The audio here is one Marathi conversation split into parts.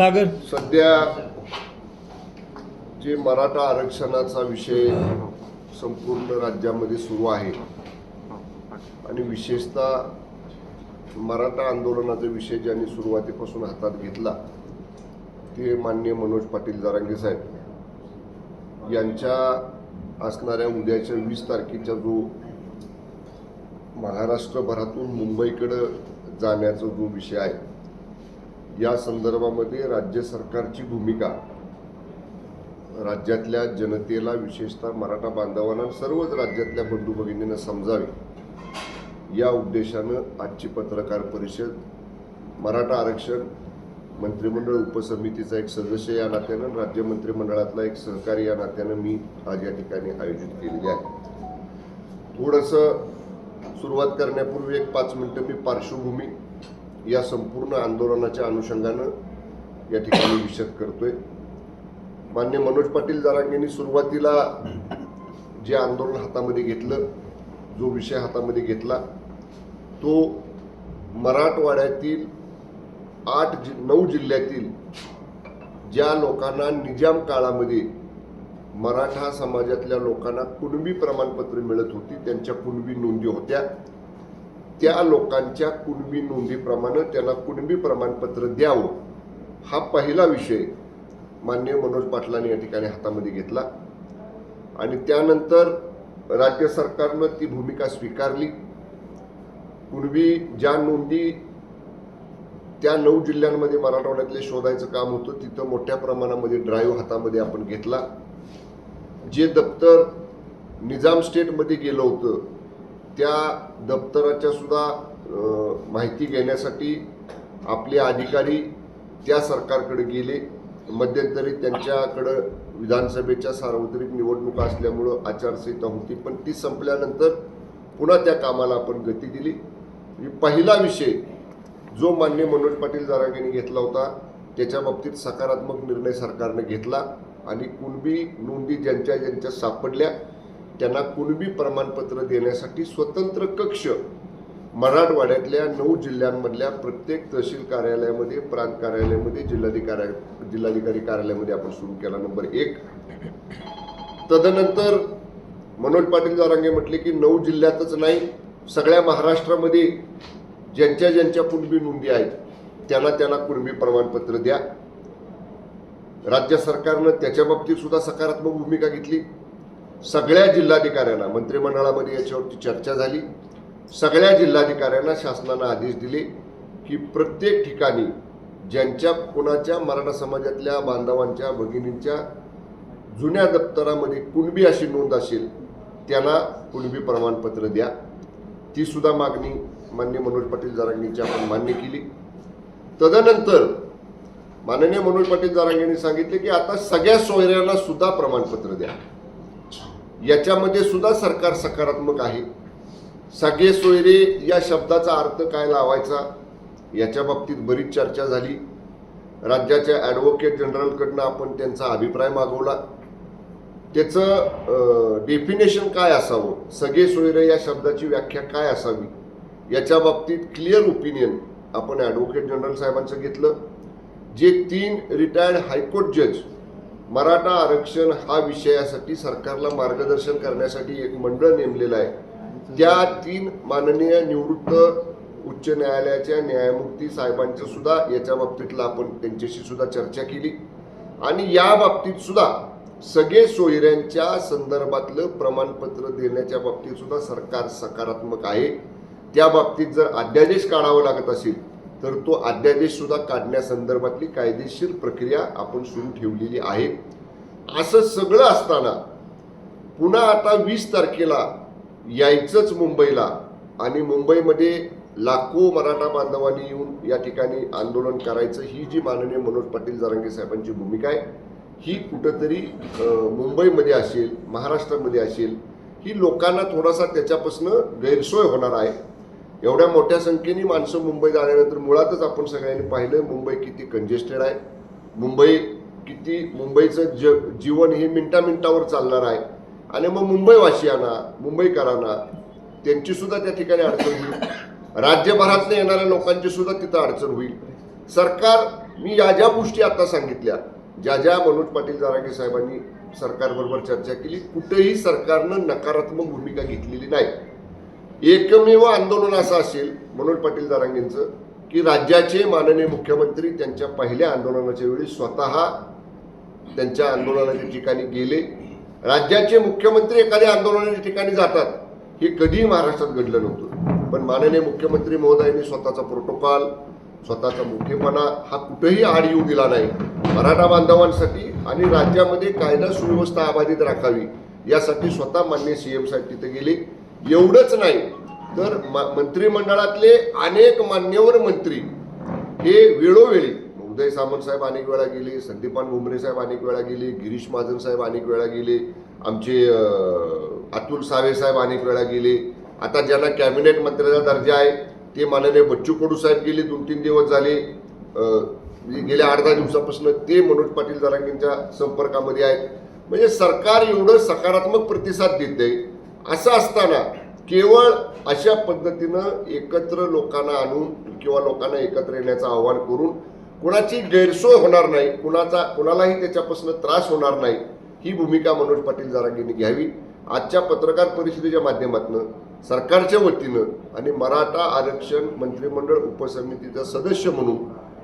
सागर? सध्या जे मराठा आरक्षणाचा विषय संपूर्ण राज्यामध्ये सुरू आहे आणि विशेषतः मराठा आंदोलनाचा विषय ज्यांनी सुरुवातीपासून हातात घेतला ते माननीय मनोज पाटील जरांगे साहेब. यांच्या असणाऱ्या उद्याच्या वीस तारखेचा जो महाराष्ट्रभरातून मुंबईकडं जाण्याचा जो विषय आहे या संदर्भामध्ये राज्य सरकारची भूमिका राज्यातल्या जनतेला विशेषतः मराठा बांधवांना सर्वच राज्यातल्या बंधू भगिनींना समजावी. या उद्देशानं आजची पत्रकार परिषद मराठा आरक्षण मंत्रिमंडळ उपसमितीचा एक सदस्य या नात्यानं राज्य मंत्रिमंडळातला एक सहकारी या नात्यानं मी आज या ठिकाणी आयोजित केलेली आहे. थोडंसं सुरुवात करण्यापूर्वी एक पाच मिनटं मी पार्श्वभूमी या संपूर्ण आंदोलनाच्या अनुषंगानं या ठिकाणी विषद करतोय. मान्य मनोज पाटील जरांगेंनी सुरुवातीला जे आंदोलन हातामध्ये घेतलं जो विषय हातामध्ये घेतला तो मराठवाड्यातील आठ जि नऊ जिल्ह्यातील ज्या लोकांना निजाम काळामध्ये मराठा समाजातल्या लोकांना कुणबी प्रमाणपत्र मिळत होती त्यांच्या कुणबी नोंदी होत्या. त्या लोकांच्या कुणबी नोंदीप्रमाणे त्यांना कुणबी प्रमाणपत्र द्यावं. हा पहिला विषय माननीय मनोज पाटलांनी या ठिकाणी हातामध्ये घेतला. आणि त्यानंतर राज्य सरकारनं ती भूमिका स्वीकारली. कुणबी ज्या नोंदी त्या नऊ जिल्ह्यांमध्ये मराठवाड्यातले शोधायचं काम होतं तिथं मोठ्या प्रमाणामध्ये ड्राईव्ह हातामध्ये आपण घेतला. जे दप्तर निजाम स्टेटमध्ये गेलं होतं त्या दप्तराच्या सुद्धा माहिती घेण्यासाठी आपले अधिकारी त्या सरकारकडे गेले. मध्यंतरी त्यांच्याकडं विधानसभेच्या सार्वत्रिक निवडणुका असल्यामुळं आचारसंहिता होती पण ती संपल्यानंतर पुन्हा त्या कामाला आपण गती दिली. म्हणजे पहिला विषय जो मान्य मनोज पाटील जरांगेंनी घेतला होता त्याच्या बाबतीत सकारात्मक निर्णय सरकारने घेतला आणि कुणबी नोंदी ज्यांच्या ज्यांच्या सापडल्या त्यांना कुणबी प्रमाणपत्र देण्यासाठी स्वतंत्र कक्ष. मराठवाड्यातल्या नऊ जिल्ह्यांमधल्या प्रत्येक तहसील कार्यालयामध्ये प्रांत कार्यालयामध्ये जिल्हाधिकारी जिल्हाधिकारी कार्यालयामध्ये आपण सुरू केला नंबर एक. तदनंतर मनोज पाटील जारांगे म्हटले की नऊ जिल्ह्यातच नाही सगळ्या महाराष्ट्रामध्ये ज्यांच्या ज्यांच्या कुणबी नोंदी आहेत त्यांना त्यांना कुणबी प्रमाणपत्र द्या. राज्य सरकारनं त्याच्या बाबतीत सुद्धा सकारात्मक भूमिका घेतली. सगळ्या जिल्हाधिकाऱ्यांना मंत्रिमंडळामध्ये याच्यावरती चर्चा झाली. सगळ्या जिल्हाधिकाऱ्यांना शासनानं आदेश दिले की प्रत्येक ठिकाणी ज्यांच्या कोणाच्या मराठा समाजातल्या बांधवांच्या भगिनींच्या जुन्या दप्तरामध्ये कुणबी अशी नोंद असेल त्यांना कुणबी प्रमाणपत्र द्या. ती सुद्धा मागणी मान्य मनोज पाटील जारांगींची आपण मान्य केली. तदनंतर माननीय मनोज पाटील जारांगींनी सांगितले की आता सगळ्या सोयऱ्यांना सुद्धा प्रमाणपत्र द्या. याच्यामध्ये सुद्धा सरकार सकारात्मक आहे. सगळे सोयरे या शब्दाचा अर्थ काय लावायचा याच्या बाबतीत बरीच चर्चा झाली. राज्याच्या ॲडव्होकेट जनरलकडनं आपण त्यांचा अभिप्राय मागवला. त्याचं डेफिनेशन काय असावं? सगळे सोयरे या शब्दाची व्याख्या काय असावी? याच्या बाबतीत क्लिअर ओपिनियन आपण ॲडव्होकेट जनरल साहेबांचं घेतलं. जे तीन रिटायर्ड हायकोर्ट जज मराठा आरक्षण हा विषयासाठी सरकारला मार्गदर्शन करण्यासाठी एक मंडळ नेमलेलं आहे. त्या तीन माननीय निवृत्त उच्च न्यायालयाच्या न्यायमूर्ती साहेबांचं सुद्धा याच्या बाबतीतला आपण त्यांच्याशी सुद्धा चर्चा केली. आणि या बाबतीत सुद्धा सगळे सोयऱ्यांच्या संदर्भातलं प्रमाणपत्र देण्याच्या बाबतीत सुद्धा सरकार सकारात्मक आहे. त्या बाबतीत जर अध्यादेश काढावा लागत असेल तर तो अध्यादेश सुद्धा काढण्यासंदर्भातली कायदेशीर प्रक्रिया आपण सुरू ठेवलेली आहे. असं सगळं असताना पुन्हा आता वीस तारखेला यायचंच मुंबईला आणि मुंबईमध्ये लाखो मराठा बांधवांनी येऊन या ठिकाणी आंदोलन करायचं ही जी माननीय मनोज पाटील जरांगे साहेबांची भूमिका आहे ही कुठंतरी मुंबईमध्ये असेल महाराष्ट्रामध्ये असेल ही लोकांना थोडासा त्याच्यापासून गैरसोय होणार आहे. एवढ्या मोठ्या संख्येने माणसं मुंबईत आल्यानंतर मुळातच आपण सगळ्यांनी पाहिलं मुंबई किती कंजेस्टेड आहे. मुंबई किती मुंबईचं ज जीवन हे मिनटा मिनटावर चालणार आहे. आणि मग मुंबईवासियांना मुंबईकरांना त्यांची सुद्धा त्या ठिकाणी अडचण होईल. राज्यभरातनं येणाऱ्या लोकांची सुद्धा तिथं अडचण होईल. सरकार मी या ज्या गोष्टी आता सांगितल्या ज्या ज्या मनोज पाटील जारागे साहेबांनी सरकारबरोबर चर्चा केली कुठेही सरकारनं नकारात्मक भूमिका घेतलेली नाही. एकमेव आंदोलन असं असेल मनोज पाटील दारांगेंचं की राज्याचे माननीय मुख्यमंत्री त्यांच्या पहिल्या आंदोलनाच्या वेळी स्वतः त्यांच्या आंदोलनाच्या ठिकाणी गेले. राज्याचे मुख्यमंत्री एखाद्या आंदोलनाच्या ठिकाणी जातात हे कधीही महाराष्ट्रात घडलं नव्हतं. पण माननीय मुख्यमंत्री महोदयांनी स्वतःचा प्रोटोकॉल स्वतःचा मोठेपणा हा कुठेही आड येऊ दिला नाही. मराठा बांधवांसाठी आणि राज्यामध्ये कायदा सुव्यवस्था अबाधित राखावी यासाठी स्वतः मान्य सी एम साहेब तिथे गेले. एवढंच नाही तर म- मंत्रिमंडळातले अनेक मान्यवर मंत्री हे वेळोवेळी उदय सामंत साहेब अनेक वेळा गेले संदीपान भुमरे साहेब अनेक वेळा गेले गिरीश महाजन साहेब अनेक वेळा गेले आमचे अतुल सावे साहेब अनेक वेळा गेले. आता ज्यांना कॅबिनेट मंत्र्याचा दर्जा आहे ते माननीय बच्चू कडू साहेब गेले दोन तीन दिवस झाले म्हणजे गेल्या आठ दहा दिवसापासून ते मनोज पाटील जरांगींच्या संपर्कामध्ये आहेत. म्हणजे सरकार एवढं सकारात्मक प्रतिसाद देते असं असताना केवळ अशा पद्धतीनं एकत्र लोकांना आणून किंवा लोकांना एकत्र येण्याचं आवाहन करून कुणाची गैरसोय होणार नाही कुणाचा कुणालाही त्याच्यापासून त्रास होणार नाही ही भूमिका मनोज पाटील जरांगींनी घ्यावी. आजच्या पत्रकार परिषदेच्या माध्यमातून सरकारच्या वतीनं आणि मराठा आरक्षण मंत्रिमंडळ उपसमितीचा सदस्य म्हणून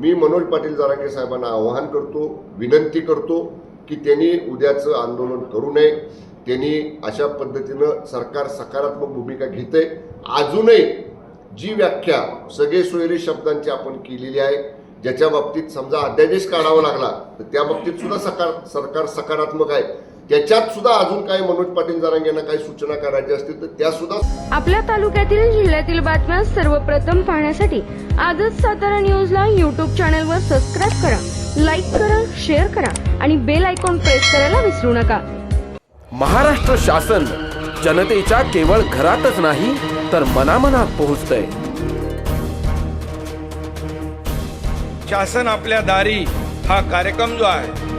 मी मनोज पाटील जारांगे साहेबांना आवाहन करतो विनंती करतो. की त्यांनी उद्याचं आंदोलन करू नये. त्यांनी अशा पद्धतीनं सरकार सकारात्मक भूमिका घेते अजूनही जी व्याख्या सगळे सोयरी शब्दांची आपण केलेली आहे ज्याच्या बाबतीत समजा अध्यादेश काढावा लागला तर त्या बाबतीत सुद्धा सकार सरकार सकारात्मक आहे. त्याच्यात सुद्धा अजून काही मनोज पाटील जरांगेंना काही सूचना करायच्या असतील तर त्या सुद्धा आपल्या तालुक्यातील जिल्ह्यातील बातम्या सर्वप्रथम पाहण्यासाठी आजच सातारा न्यूजला यूट्यूब चॅनलवर सबस्क्राईब करा. लाईक करा शेअर करा आणि बेल आयकॉन प्रेस करायला विसरू नका. महाराष्ट्र शासन जनतेच्या केवळ घरातच नाही तर मनामनात पोहोचतंय. शासन आपल्या दारी हा कार्यक्रम जो आहे